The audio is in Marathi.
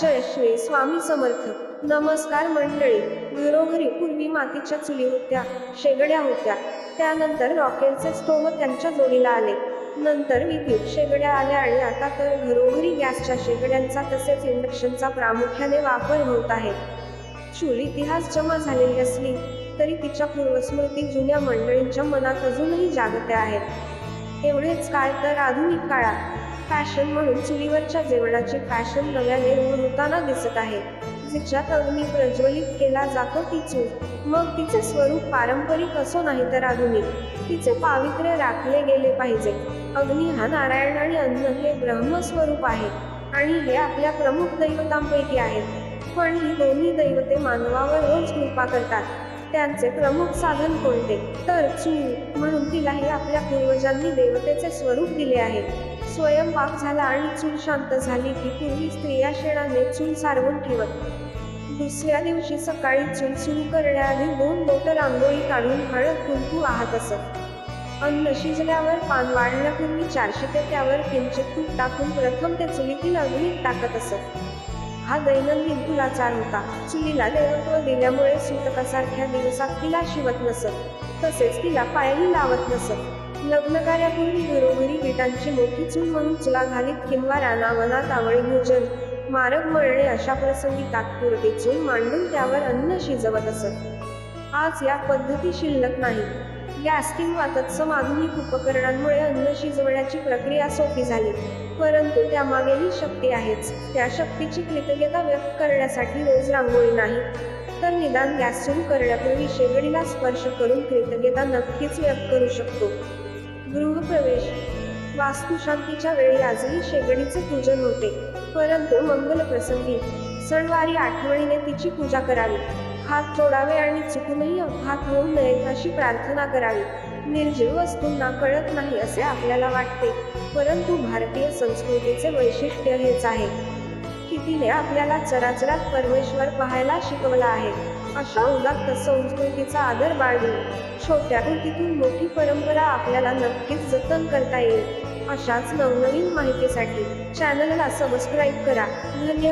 जय श्री स्वामी समर्थ. नमस्कार मंडळी. घरोघरी पूर्वी मातीच्या चुली होत्या शेगड्या होत्या. त्यानंतर रॉकेलचे स्टोव्ह त्यांच्या जोडीला आले. नंतर विद्युत शेगड्या आल्या आणि आता तर घरोघरी गॅसच्या शेगड्यांचा तसेच इंडक्शनचा प्रामुख्याने वापर होत आहे. चूल इतिहास जमा झालेली असली तरी तिच्या पूर्वस्मृती जुन्या मंडळींच्या मनात अजूनही जागत्या आहेत एवढेच काय तर आधुनिक काळात फॅशन म्हणून चुलीवरच्या जेवणाची फॅशन नव्याने उघड होताना दिसत आहे. जिच्यात अग्नी प्रज्वलित केला जातो ती चूल. मग तिचे स्वरूप पारंपरिक असो नाही तर आधुनिक. तिचे पावित्र्य राखले गेले पाहिजे. अग्नी हा नारायण आणि अन्न हे ब्रह्मस्वरूप आहे. आणि हे आपल्या प्रमुख दैवतांपैकी आहेत पण ही दोन्ही दैवते मानवावर रोज कृपा करतात. त्यांचे प्रमुख साधन कोणते? तर चूल. म्हणून तिलाही आपल्या पूर्वजांनी देवतेचे स्वरूप दिले आहे. स्वयंपाक झाला आणि चूल शांत झाली. की पूर्वी स्त्रिया शेणाने चूल सारवून ठेवत. दुसऱ्या दिवशी सकाळी चूल सुरू करण्याआधी दोन लोट रांगोळी काढून हळद कुंकू वाहत असत. अन्न शिजल्यावर पान वाढण्यापूर्वी चारशे ते त्यावर किंचित तूप टाकून प्रथम ते चुलीतील अग्नीत टाकत असत. हा दैनंदिन कुलाचार होता. चुलीला देवत्व दिल्यामुळे सूतकासारख्या दिवसात तिला शिवत नसत. तसेच तिला पायही लावत नसत. लग्न कार्यापूर्वी घरोघरी विटांची मोठी चूल म्हणून चुला घालीत किंवा रानावनात आवळे भोजन. मारक मळणे अशा प्रसंगी तात्पुरते चूल मांडून त्यावर अन्न शिजवत असत. आज या पद्धती शिल्लक नाही. गॅस किंवा तत्सम आधुनिक उपकरणांमुळे अन्न शिजवण्याची प्रक्रिया सोपी झाली. परंतु त्यामागेही शक्ती आहेच. त्या शक्तीची कृतज्ञता व्यक्त करण्यासाठी रोज रांगोळी नाही. तर निदान गॅस सुरू करण्यापूर्वी शेगडीला स्पर्श करून कृतज्ञता नक्कीच व्यक्त करू शकतो. गृहप्रवेश. वास्तुशांतीच्या वेळी आजही शेगडीचे पूजन होते. परंतु मंगल प्रसंगी सणवारी आठवणीने तिची पूजा करावी. हात जोडावे आणि चुकूनही अपघात होऊ नयेत अशी प्रार्थना करावी. निर्जीव वस्तूंना कळत नाही असे आपल्याला वाटते. परंतु भारतीय संस्कृतीचे वैशिष्ट्य हेच आहे. की तिने आपल्याला चराचरात परमेश्वर पाहायला शिकवला आहे. अशा उदात्त संस्कृतीचा आदर बाळगून छोट्या कृतीतून मोठी परंपरा आपल्याला नक्कीच जतन करता येईल. अशाच नवनवीन माहितीसाठी चॅनलला सबस्क्राईब करा. धन्यवाद.